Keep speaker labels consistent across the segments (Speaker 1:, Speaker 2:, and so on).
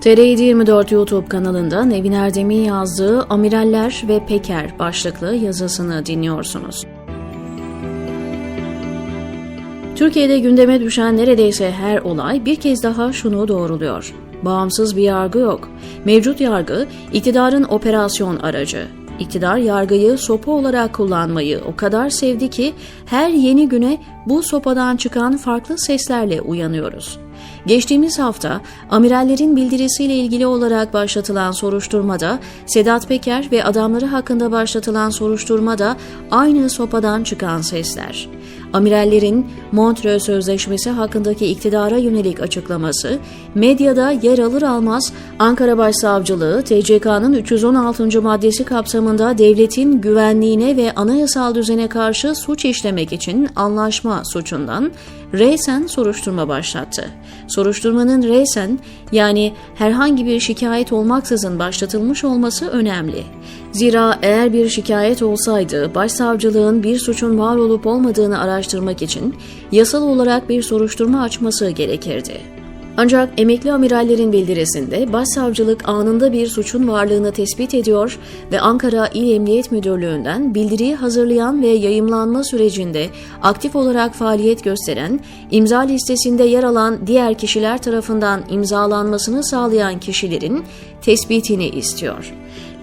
Speaker 1: TR724 YouTube kanalında Nevin Erdem'in yazdığı Amiraller ve Peker başlıklı yazısını dinliyorsunuz. Türkiye'de gündeme düşen neredeyse her olay bir kez daha şunu doğruluyor. Bağımsız bir yargı yok. Mevcut yargı iktidarın operasyon aracı. İktidar yargıyı sopa olarak kullanmayı o kadar sevdi ki her yeni güne bu sopadan çıkan farklı seslerle uyanıyoruz. Geçtiğimiz hafta amirallerin bildirisiyle ilgili olarak başlatılan soruşturmada Sedat Peker ve adamları hakkında başlatılan soruşturmada aynı sopadan çıkan sesler. Amirallerin Montreux Sözleşmesi hakkındaki iktidara yönelik açıklaması medyada yer alır almaz Ankara Başsavcılığı TCK'nın 316. maddesi kapsamında devletin güvenliğine ve anayasal düzene karşı suç işlemek için anlaşma suçundan reysen soruşturma başlattı. Soruşturmanın reysen yani herhangi bir şikayet olmaksızın başlatılmış olması önemli. Zira eğer bir şikayet olsaydı başsavcılığın bir suçun var olup olmadığını araştırmak için yasal olarak bir soruşturma açması gerekirdi. Ancak emekli amirallerin bildirisinde başsavcılık anında bir suçun varlığını tespit ediyor ve Ankara İl Emniyet Müdürlüğü'nden bildiriyi hazırlayan ve yayımlanma sürecinde aktif olarak faaliyet gösteren, imza listesinde yer alan diğer kişiler tarafından imzalanmasını sağlayan kişilerin tespitini istiyor.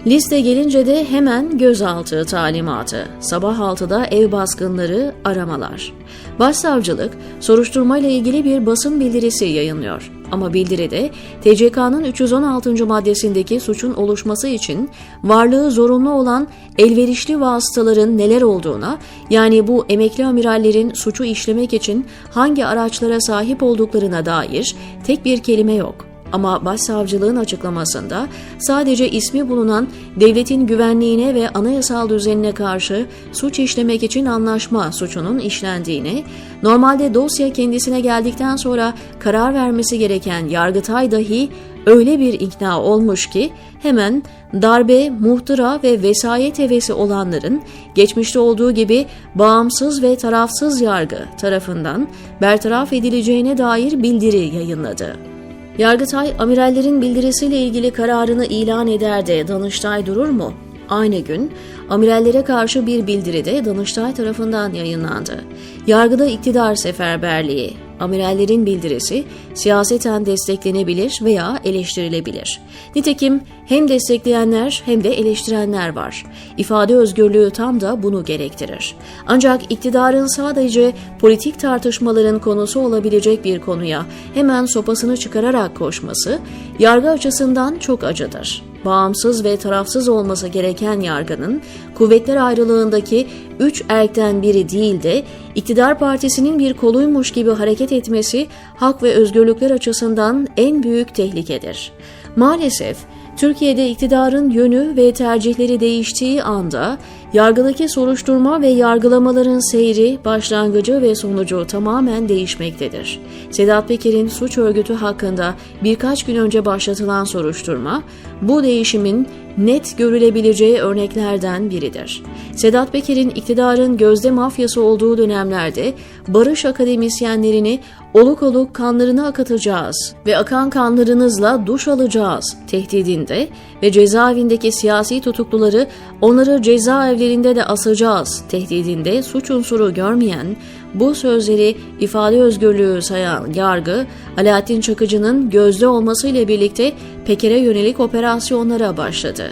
Speaker 1: Liste gelince de hemen gözaltı talimatı, sabah 6'da ev baskınları, aramalar. Başsavcılık, soruşturmayla ilgili bir basın bildirisi yayınlıyor. Ama bildiride TCK'nın 316. maddesindeki suçun oluşması için varlığı zorunlu olan elverişli vasıtaların neler olduğuna, yani bu emekli amirallerin suçu işlemek için hangi araçlara sahip olduklarına dair tek bir kelime yok. Ama başsavcılığın açıklamasında sadece ismi bulunan devletin güvenliğine ve anayasal düzenine karşı suç işlemek için anlaşma suçunun işlendiğini, normalde dosya kendisine geldikten sonra karar vermesi gereken Yargıtay dahi öyle bir ikna olmuş ki hemen darbe, muhtıra ve vesayet hevesi olanların geçmişte olduğu gibi bağımsız ve tarafsız yargı tarafından bertaraf edileceğine dair bildiri yayınladı. Yargıtay, amirallerin bildirisiyle ilgili kararını ilan eder de Danıştay durur mu? Aynı gün amirallere karşı bir bildiri de Danıştay tarafından yayınlandı. Yargıda iktidar seferberliği, amirallerin bildirisi siyaseten desteklenebilir veya eleştirilebilir. Nitekim hem destekleyenler hem de eleştirenler var. İfade özgürlüğü tam da bunu gerektirir. Ancak iktidarın sadece politik tartışmaların konusu olabilecek bir konuya hemen sopasını çıkararak koşması yargı açısından çok acıdır bağımsız ve tarafsız olması gereken yargının kuvvetler ayrılığındaki üç erkten biri değil de iktidar partisinin bir koluymuş gibi hareket etmesi hak ve özgürlükler açısından en büyük tehlikedir. Maalesef Türkiye'de iktidarın yönü ve tercihleri değiştiği anda yargıdaki soruşturma ve yargılamaların seyri, başlangıcı ve sonucu tamamen değişmektedir. Sedat Peker'in suç örgütü hakkında birkaç gün önce başlatılan soruşturma, bu değişimin net görülebileceği örneklerden biridir. Sedat Peker'in iktidarın gözde mafyası olduğu dönemlerde barış akademisyenlerini oluk oluk kanlarını akıtacağız ve akan kanlarınızla duş alacağız tehdidinde ve cezaevindeki siyasi tutukluları onları cezaevlerinde de asacağız tehdidinde suç unsuru görmeyen bu sözleri ifade özgürlüğü sayan yargı, Alaaddin Çakıcı'nın gözde olmasıyla birlikte Peker'e yönelik operasyonlara başladı.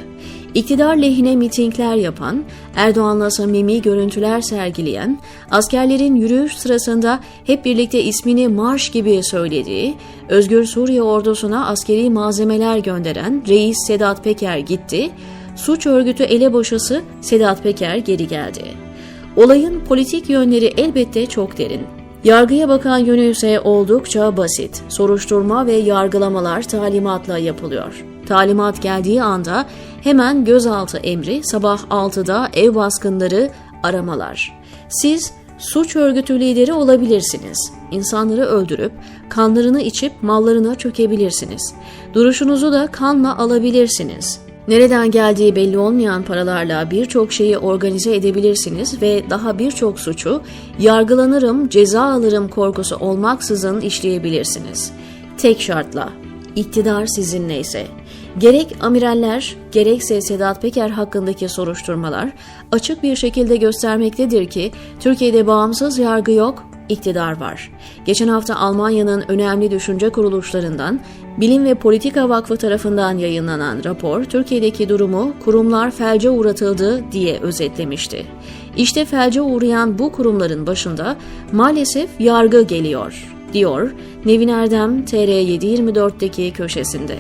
Speaker 1: İktidar lehine mitingler yapan, Erdoğan'la samimi görüntüler sergileyen, askerlerin yürüyüş sırasında hep birlikte ismini marş gibi söylediği, Özgür Suriye ordusuna askeri malzemeler gönderen reis Sedat Peker gitti, suç örgütü elebaşısı Sedat Peker geri geldi. Olayın politik yönleri elbette çok derin. Yargıya bakan yönü ise oldukça basit. Soruşturma ve yargılamalar talimatla yapılıyor. Talimat geldiği anda hemen gözaltı emri, sabah 6'da ev baskınları, aramalar. Siz suç örgütü lideri olabilirsiniz. İnsanları öldürüp kanlarını içip mallarına çökebilirsiniz. Duruşunuzu da kanla alabilirsiniz. Nereden geldiği belli olmayan paralarla birçok şeyi organize edebilirsiniz ve daha birçok suçu yargılanırım, ceza alırım korkusu olmaksızın işleyebilirsiniz. Tek şartla iktidar sizinleyse. Gerek amiraller gerekse Sedat Peker hakkındaki soruşturmalar açık bir şekilde göstermektedir ki Türkiye'de bağımsız yargı yok, iktidar var. Geçen hafta Almanya'nın önemli düşünce kuruluşlarından Bilim ve Politika Vakfı tarafından yayınlanan rapor Türkiye'deki durumu kurumlar felce uğratıldı diye özetlemişti. İşte felce uğrayan bu kurumların başında maalesef yargı geliyor, diyor Nevin Erdem TR724'deki köşesinde.